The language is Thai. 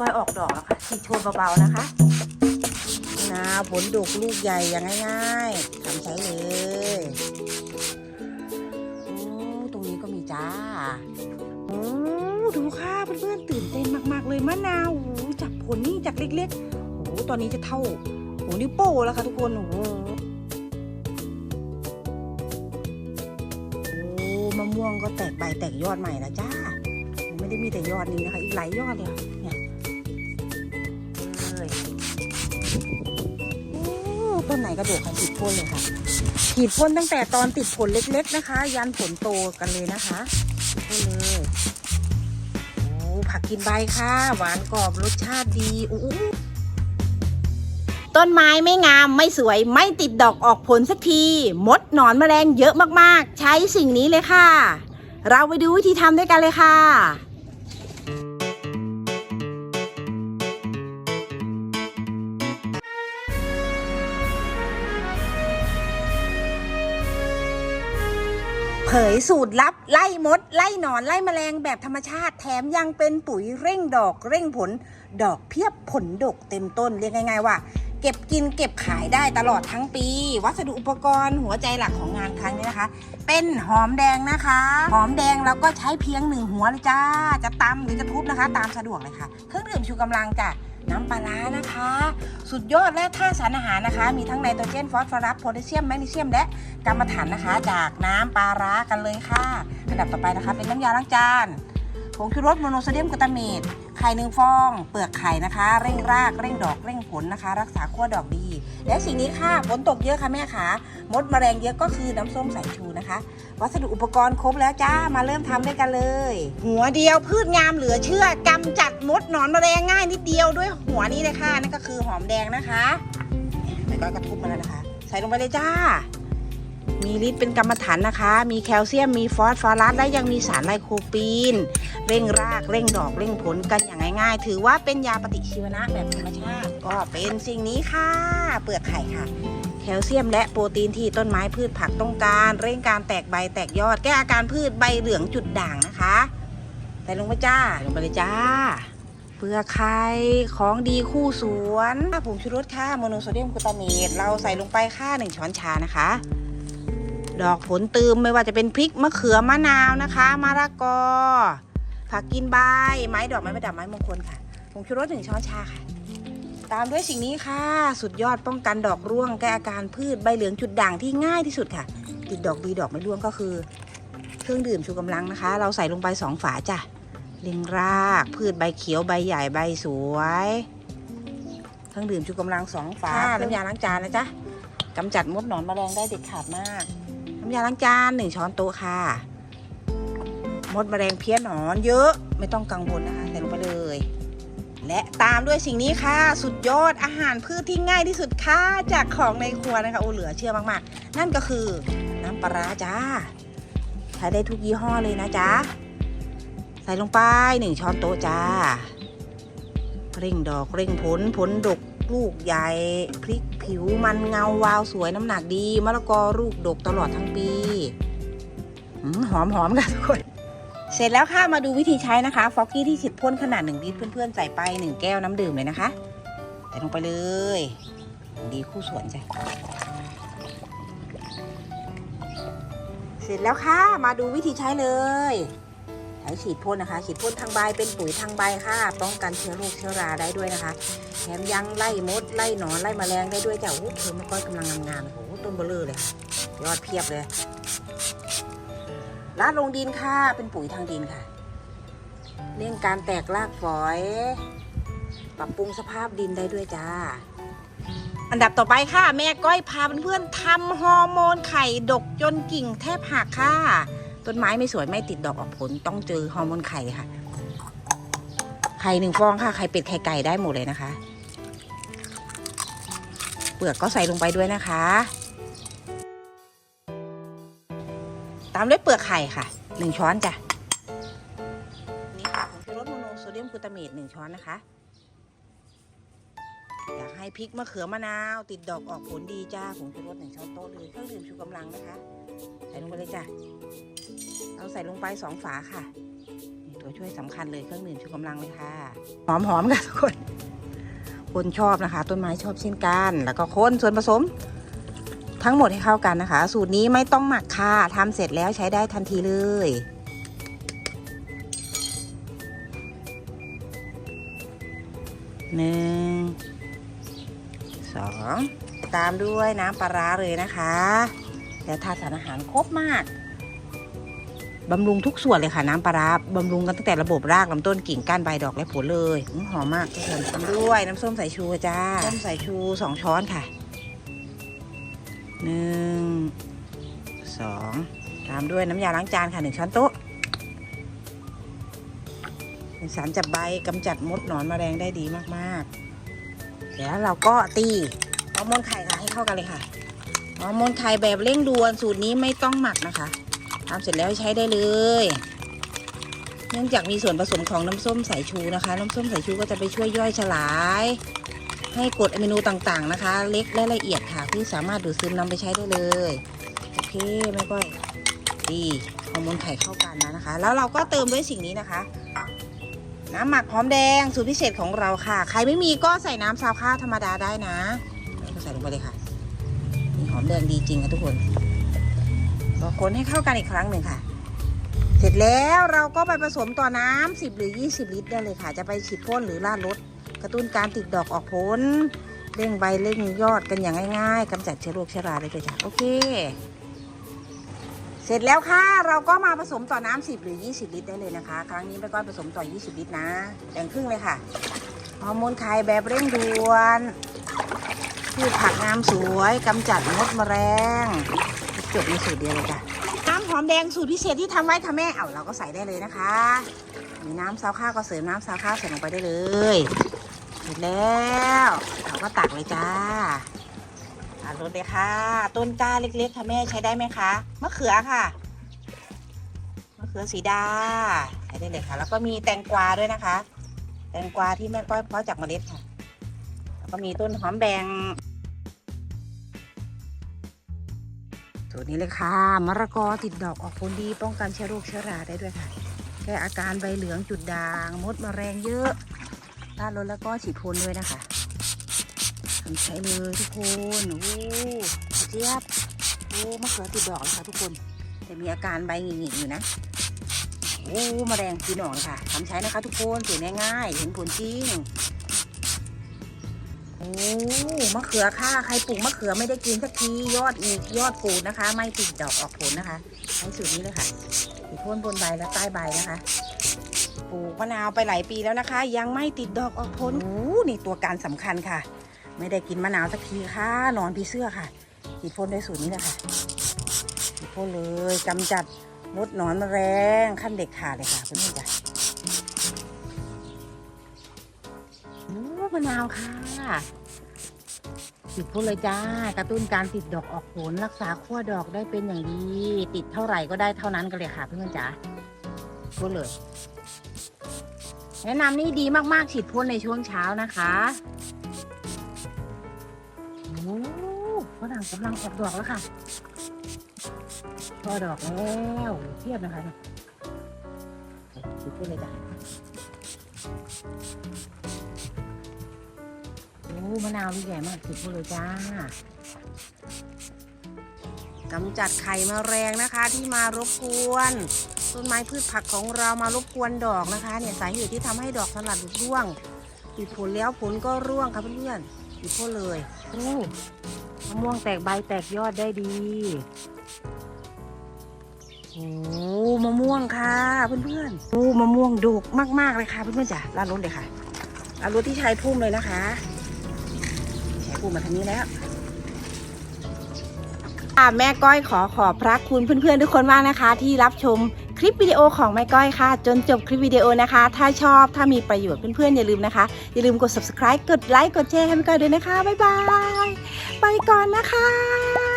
ก้อยออกดอกแล้วค่ะฉีดโชนเบาๆนะคะนี่นะผลดกลูกใหญ่อย่างง่ายๆทำใช้เลยโอ้ตรงนี้ก็มีจ้าโอ้ดูค่ะเพื่อนๆตื่นเต้นมากๆเลยมะนาวจับผลนี่จากเล็กๆโอ้ตอนนี้จะเท่าโอ้นิ้วโป้แล้วค่ะทุกคนโอ้มะม่วงก็แตกใบแตกยอดใหม่แล้วจ้า ไม่ได้มีแต่ยอดนี้นะคะ อีกหลายยอดเลย ต้นไหนกระโดดค่ะฉีดพ่นเลยค่ะฉีดพ่นตั้งแต่ตอนติดผลเล็กๆนะคะ ยันผลโตกันเลยนะคะดพ่นเลยโอ้ผักกินใบค่ะ หวานกรอบรสชาติดีอู้ต้นไม้ไม่งามไม่สวยไม่ติดดอกออกผลสักที มดหนอนแมลงเยอะมากๆ ใช้สิ่งนี้เลยค่ะ เราไปดูวิธีทำด้วยกันเลยค่ะ เผยสูตรลับไล่มด ไล่หนอนไล่แมลงแบบธรรมชาติแถมยังเป็นปุ๋ยเร่งดอกเร่งผล ดอกเพียบผลดกเต็มต้นเรียกง่ายๆว่า เก็บกินเก็บขายได้ตลอดทั้งปี วัสดุอุปกรณ์หัวใจหลักของงานครั้งนี้นะคะ เป็นหอมแดงนะคะ หอมแดงเราก็ใช้เพียงหนึ่งหัวเลยจ้า จะตำหรือจะทุบนะคะ ตามสะดวกเลยค่ะ เครื่องดื่มชูกำลังจ้ะ น้ำปลาร้านะคะ สุดยอดและท่าตุสารอาหารนะคะ มีทั้งไนโตรเจนฟอสฟอรัสโพแทสเซียมแมกนีเซียม และกรรมฐานนะคะ จากน้ำปลาร้ากันเลยค่ะอันดับต่อไปนะคะ เป็นน้ำยาล้างจานผงชูรสโมโนโซเดียมกลูตาเมตไข่หนึ่งฟอง เปลือกไข่นะคะ เร่งรากเร่งดอกเร่งผลนะคะ รักษาขั้วดอกดี และสิ่งนี้ค่ะฝนตกเยอะค่ะแม่ค่ะมดแมลงเยอะก็คือน้ำส้มสายชูนะคะ วัสดุอุปกรณ์ครบแล้วจ้ามาเริ่มทำด้วยกันเลย หัวเดียวพืชงามเหลือเชื่อกำจัดมดหนอนแมลงง่ายนิดเดียวด้วยหัวนี้เลยค่ะนั่นก็คือหอมแดงนะคะแล้วก็กระทุบมาแล้วนะคะ ใส่ลงไปเลยจ้า มีฤทธิ์เป็นกรรมฐานนะคะ มีแคลเซียม มีฟอสฟอรัส และยังมีสารไลโคปีน เร่งราก เร่งดอก เร่งผลกันอย่างง่าย ๆ ถือว่าเป็นยาปฏิชีวนะแบบธรรมชาติ ก็เป็นสิ่งนี้ค่ะ เปลือกไข่ค่ะ แคลเซียมและโปรตีนที่ต้นไม้พืชผักต้องการ เร่งการแตกใบแตกยอด แก้อาการพืชใบเหลืองจุดด่างนะคะใส่ลงไปจ้า ลงไปเลยจ้า เปลือกไข่ของดีคู่สวนผงชูรสค่ะ โมโนโซเดียมกลูตาเมต เราใส่ลงไปค่าหนึ่งช้อนชานะคะ ดอกผลตืมไม่ว่าจะเป็นพริกมะเขือมะนาวนะคะมะละกอ ผักกินใบไม้ดอกไม้ประดับไม้มงคลค่ะผงชูรสหนึ่งช้อนชาค่ะ ตามด้วยสิ่งนี้ค่ะ สุดยอดป้องกันดอกร่วงแก้อาการพืชใบเหลืองจุดด่างที่ง่ายที่สุดค่ะ ติดดอกดีดอกไม่ร่วงก็คือ เครื่องดื่มชูกำลังนะคะ เราใส่ลงไปสองฝาจ้ะเลียงรากพืชใบเขียวใบใหญ่ใบสวยเครื่องดื่มชูกำลังสองฝาน้ำยาล้างจานนะจ๊ะกำจัดมดหนอนแมลงได้เด็ดขาดมากน้ำยาล้างจานหนึ่งช้อนโต๊ะค่ะ มดแมลงเพี้ยนหนอนเยอะไม่ต้องกังวลนะคะใส่ลงไปเลย และตามด้วยสิ่งนี้ค่ะ สุดยอดอาหารพืชที่ง่ายที่สุดค่ะจากของในครัวนะคะโอ้เหลือเชื่อมากๆ นั่นก็คือน้ำปลาร้าจ้าใช้ได้ทุกยี่ห้อเลยนะจ๊ะใส่ลงไปหนึ่งช้อนโต๊ะจ้าเร่งดอกเร่งผลผลดก ลูกใหญ่ พริกผิวมันเงาวาวสวยน้ำหนักดี มะละกอลูกดกตลอดทั้งปีอืมหอมหอมๆค่ะทุกคน เสร็จแล้วค่ะมาดูวิธีใช้นะคะฟอกกี้ที่ฉีดพ่นขนาดหนึ่งลิตรเพื่อนๆใส่ไปหนึ่งแก้วน้ำดื่มเลยนะคะใส่ลงไปเลย ดีคู่สวนจ้ะเสร็จแล้วค่ะมาดูวิธีใช้เลย ใช้ฉีดพ่นนะคะ ฉีดพ่นทางใบเป็นปุ๋ยทางใบค่ะ ป้องกันเชื้อโรคเชื้อราได้ด้วยนะคะแถมยังไล่มดไล่หนอนไล่แมลงได้ด้วยจ้ะโอ้เธอไม่ก้อยกำลังงามๆโอ้ต้นเบลเลอร์เลย ยอดเพียบเลยลาดลงดินค่ะ เป็นปุ๋ยทางดินค่ะ เร่องการแตกรากฝอย ปรับปรุงสภาพดินได้ด้วยจ้า อันดับต่อไปค่ะ แม่ก้อยพาเพื่อนๆทำฮอร์โมนไข่ดกจนกิ่งแทบหักค่ะ ต้นไม้ไม่สวยไม่ติดดอกออกผลต้องเจอฮอร์โมนไข่ค่ะ ไข่หนึ่งฟองค่ะ ไข่เป็ดไข่ไก่ได้หมดเลยนะคะ เปลือกก็ใส่ลงไปด้วยนะคะ ตามด้วยเปลือกไข่ค่ะหนึ่งช้อนจ้ะนี่ค่ะผงชูรสโมโนโซเดียมกลูตามตหนึ่งช้อนนะคะ ให้พริกมะเขือมะนาว ติดดอกออกผลดีจ้าผงชูรสหนึ่งช้อนโต๊ะเลยเครื่องดื่มชูกำลังนะคะ ใส่ลงไปเลยจ้ะเราใส่ลงไปสองฝาค่ะตัวช่วยสำคัญเลยเครื่องดื่มชูกำลังเลยค่ะหอมหอมๆค่ะทุกคน คนชอบนะคะ ต้นไม้ชอบเช่นกัน แล้วก็คนส่วนผสม ทั้งหมดให้เข้ากันนะคะ สูตรนี้ไม่ต้องหมักค่ะทำเสร็จแล้วใช้ได้ทันทีเลยหนึ่ง สองตามด้วยน้ำปลาร้าเลยนะคะแล้วทาสารอาหารครบมากบำรุงทุกส่วนเลยค่ะน้ำปลาร้าบำรุงกันตั้งแต่ระบบรากลำต้นกิ่งก้านใบดอกและผลเลยหอมมากทุกคนตามด้วยน้ำส้มสายชูจ้าส้มสายชูสองช้อนค่ะหนึ่งสองตามด้วยน้ำยาล้างจานค่ะหนึ่งช้อนโต๊ะเป็นสารจับใบกำจัดมดหนอนแมลงได้ดีมากๆ เดี๋ยวเราก็ตีฮอร์โมนไข่ค่ะให้เข้ากันเลยค่ะฮอร์โมนไข่แบบเร่งด่วนสูตรนี้ไม่ต้องหมักนะคะทำเสร็จแล้วใช้ได้เลย เนื่องจากมีส่วนผสมของน้ำส้มสายชูนะคะ น้ำส้มสายชูก็จะไปช่วยย่อยฉลาย ให้กรดอะมิโนต่างๆนะคะ เล็กและละเอียดค่ะที่สามารถดูดซึมนำไปใช้ได้เลยโอเคแม่ก้อยดีฮอร์โมนไข่เข้ากันนะนะคะ แล้วเราก็เติมด้วยสิ่งนี้นะคะ น้ำหมักหอมแดงสูตรพิเศษของเราค่ะ ใครไม่มีก็ใส่น้ำซาวข้าวธรรมดาได้นะก็ใส่ลงไปเลยค่ะนี่หอมแดงดีจริงค่ะทุกคนก็คนให้เข้ากันอีกครั้งหนึ่งค่ะ เสร็จแล้วเราก็ไปผสมต่อน้ำ10 หรือ 20 ลิตรได้เลยค่ะ จะไปฉีดพ่นหรือราดรถกระตุ้นการติดดอกออกผลเร่งใบเร่งยอดกันอย่างง่ายๆกำจัดเชื้อโรคเชื้อราได้เลยจ้ะโอเค เสร็จแล้วค่ะ เราก็มาผสมต่อน้ำ10 หรือ 20 ลิตรได้เลยนะคะ ครั้งนี้แม่ก้อยผสมต่อ 20 ลิตรนะแบ่งครึ่งเลยค่ะฮอร์โมนไข่แบบเร่งด่วนพืชผักงามสวยกำจัดมดแมลงจบในสูตรเดียวเลยจ้ะน้ำหอมแดงสูตรพิเศษที่ทำไว้ค่ะแม่เอาเราก็ใส่ได้เลยนะคะ มีน้ำซาวข้าวก็เสริมน้ำซาวข้าวใส่ลงไปได้เลย เสร็จแล้ว เราก็ตักเลยจ้า อ่ารถเลยค่ะ ต้นกล้าเล็กๆค่ะแม่ใช้ได้ไหมคะมะเขือค่ะมะเขือสีดาใช้ได้เลยค่ะ แล้วก็มีแตงกวาด้วยนะคะ แตงกวาที่แม่ก้อยเพาะจากเมล็ดค่ะ แล้วก็มีต้นหอมแดงตัวนี้เลยค่ะมะระกอติดดอกออกผลดีป้องกันเชื้อโรคเชื้อราได้ด้วยค่ะ แก้อาการใบเหลืองจุดด่าง มดแมลงเยอะต้านรถแล้วก็ฉีดพ่นด้วยนะคะ ใช้เลยทุกคนโอ้เจี๊ยบโอ้มะเขือติดดอกเลยค่ะทุกคน แต่มีอาการใบหงิกๆอยู่นะโอ้มะแรงกินออกเลยค่ะทำใช้นะคะ ทุกคนสวยง่ายๆเห็นผลจริงโอ้มะเขือค่ะใครปลูกมะเขือไม่ได้กินสักทียอดอีกยอดปูดนะคะ ไม่ติดดอกออกผลนะคะใช้สูตรนี้เลยค่ะติดพ่นบนใบและใต้ใบนะคะปลูกมะนาวไปหลายปีแล้วนะคะ ยังไม่ติดดอกออกผลโอ้นี่ตัวการสำคัญค่ะ ไม่ได้กินมะนาวสักทีค่ะนอนผีเสื้อค่ะฉีดพ่นด้วยสูตรนี้แหละค่ะฉีดพ่นเลยกำจัดมดหนอนแมลงขั้นเด็กขาดเลยค่ะเพื่อนๆจ้ะโอ้มะนาวค่ะฉีดพ่นเลยจ้ากระตุ้นการติดดอกออกผลรักษาขั้วดอกได้เป็นอย่างดีติดเท่าไหร่ก็ได้เท่านั้นกันเลยค่ะเพื่อนๆจ้ะพ่นเลยแนะนำนี่ดีมากๆฉีดพ่นในช่วงเช้านะคะ ฝรั่งกำลังออกดอกแล้วค่ะช่อดอกแล้วเทียบนะคะเนี่ยดูพูดเลยจ้ะโอ้มะนาวลูกใหญ่มากสุดพูดเลยจ้ากำจัดไข่แมลงนะคะที่มารบกวนต้นไม้พืชผักของเรามารบกวนดอกนะคะ เนี่ยสาเหตุที่ทำให้ดอกสลัดร่วงติดผลแล้วผลก็ร่วงค่ะเพื่อนๆติดพ่นเลยโอ้ะม่วงแตกใบแตกยอดได้ดีโอ้มะม่วงค่ะเพื่อนๆโอ้มะม่วงดกมากๆเลยค่ะเพื่อนๆจ้ะลาดรถเลยค่ะลาดรถที่ชายพุ่มเลยนะคะชายพุ่มมาทางนี้แล้วอะแม่ก้อยขอขอบพระคุณเพื่อนๆทุกคนมากนะคะ ที่รับชม ลิปวิดีโอของไม่ก้อยค่ะ จนจบคลิปวิดีโอนะคะ ถ้าชอบถ้ามีประโยชน์เพื่อนๆอย่าลืมนะคะ อย่าลืมกด subscribe กดไลค์กดแชร์ให้ไม่ก้อยด้วยนะคะบ๊ายบายไปก่อนนะคะ